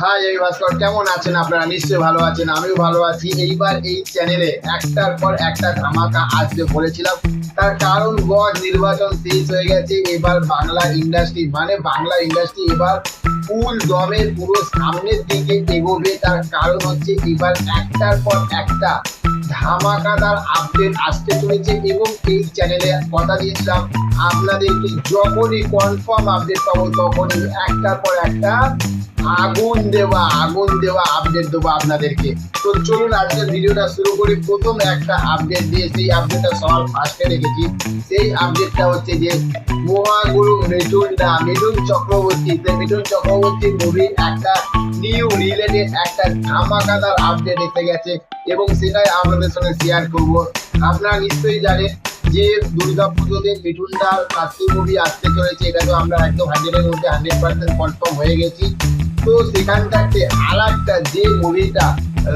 High ভাস্কর, কেমন আছেন আপনারা? নিশ্চয়ই ভালো আছেন, আমিও ভালো আছি। এইবার এই চ্যানেলে একটার পর একটা ধামাকা আসবে বলেছিলাম। তার কারণ গজ নির্বাচন শেষ হয়ে গেছে, এবার বাংলা ইন্ডাস্ট্রি মানে বাংলা ইন্ডাস্ট্রি এবার ফুল দমে পুরো সামনের দিকে এগোবে। তার কারণ হচ্ছে এবার একটার পর একটা ধামাকাদার আপডেট আসতে চলেছে এবং এই চ্যানেলে কথা দিয়েছিলাম, আপনাদেরকে যখনই কনফার্ম আপডেট পাবো তখনই একটার পর একটা আগুন দেওয়া আগুন দেওয়া আপডেট দেবো আপনাদেরকে। তো চলুন, আজকের ভিডিওটা শুরু করি। প্রথম একটা আপডেট দিয়ে সেই আপডেটটা সবার ফার্স্টে রেখেছি সেই আপডেটটা হচ্ছে যে মহাগুরু মিঠুনদা মিঠুন চক্রবর্তী তো মিঠুন চক্রবর্তী মুভির একটা নিউ রিলেটেড একটা ধামাকাদার আপডেট এসে গেছে এবং সেটাই আপনাদের সঙ্গে শেয়ার করব। আপনারা নিশ্চয়ই জানেন যে দুর্গা পুজোতে মিঠুনদার কাশি মুভি আসতে চলেছে। এটা তো আমরা একদম হান্ড্রেডের মধ্যে হান্ড্রেড পার্সেন্ট কনফার্ম হয়ে গেছি। তো সেখানটাতে আর একটা যে মুভিটা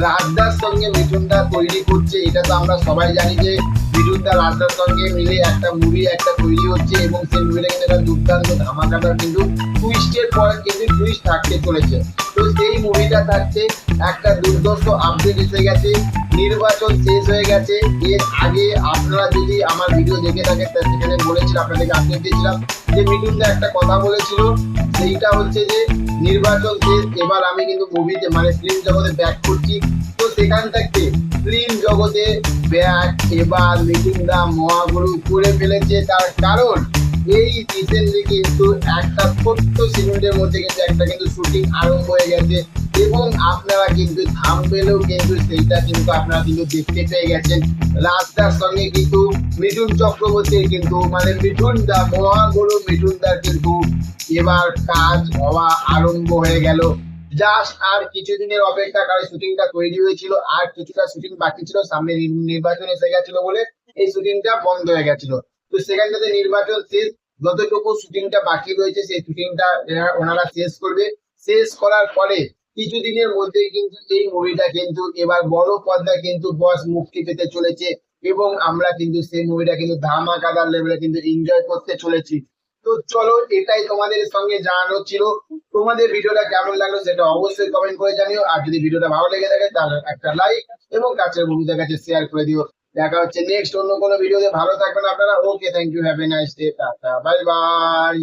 রাজদার সঙ্গে মিঠুনদা তৈরি করছে, এটা তো আমরা সবাই জানি যে মিঠুনদা রাজদার সঙ্গে মিলে একটা মুভি একটা তৈরি হচ্ছে এবং সেই মুভিটা কিন্তু একটা দুর্দান্ত ধামাকাটা কিন্তু টুইস্টের পর কিন্তু টুইস্ট থাকতে চলেছে। তো সেই মুভিটা থাকছে, একটা দুর্দর্শ আপডেট এসে গেছে, নির্বাচন শেষ হয়ে গেছে। এর আগে আপনারা যদি আমার ভিডিও দেখে থাকেন, তা সেখানে বলেছিলাম, আপনাদেরকে আপডেট দিয়েছিলাম যে মিঠুনদা একটা কথা বলেছিল, সেইটা হচ্ছে যে নির্বাচন শেষ, এবার আমি কিন্তু মুভিতে মানে ফিল্ম জগতে ব্যাক করছি। তো সেখান থেকে ফিল্ম জগতে ব্যাক এবার মিঠুনদা মহাগুরু করে ফেলেছে। তার কারণ, এই রিসেন্টলি কিন্তু একটা ছোট্ট সিমেন্টের মধ্যে কিন্তু একটা কিন্তু শুটিং আরম্ভ হয়ে গেছে। এবং আপনারা কিন্তু থামবেলেও কিন্তু সেইটা কিন্তু আপনারা কিন্তু দেখতে পেয়ে গেছেন। রাস্তার সঙ্গে কিন্তু মিঠুন চক্রবর্তীর কিন্তু মানে মিঠুন দা মহাগুরু মিঠুন দার কিন্তু এবার কাজ হওয়া আরম্ভ হয়ে গেল। জাস্ট আর কিছুদিনের অপেক্ষা কারণ শুটিংটা তৈরি হয়েছিল, আর কিছুটা শুটিং বাকি ছিল, সামনে নির্বাচন এসে গেছিল বলে এই শুটিংটা বন্ধ হয়ে গেছিল। তো সেখানটাতে নির্বাচন শেষ, যতটুকু শুটিংটা বাকি রয়েছে সেই শুটিংটা ওনারা শেষ করবে। শেষ করার পরে কিছুদিনের মধ্যেই কিন্তু এই মুভিটা কিন্তু এবার বড় পর্দা কিন্তু বস মুক্তি পেতে চলেছে এবং আমরা কিন্তু সেই মুভিটা কিন্তু ধামাকাদার লেভেলে কিন্তু এনজয় করতে চলেছি। তো চলো, এটাই তোমাদের সঙ্গে জানানো ছিল। তোমাদের ভিডিওটা কেমন লাগল সেটা অবশ্যই কমেন্ট করে জানিও। আর যদি ভিডিওটা ভালো লেগে থাকে তাহলে একটা লাইক এবং কাছের বন্ধুদের কাছে শেয়ার করে দিও। দেখা হচ্ছে নেক্সট অন্য কোনো ভিডিওতে ভালো থাকবেন আপনারা। Okay thank you have a nice day tata bye bye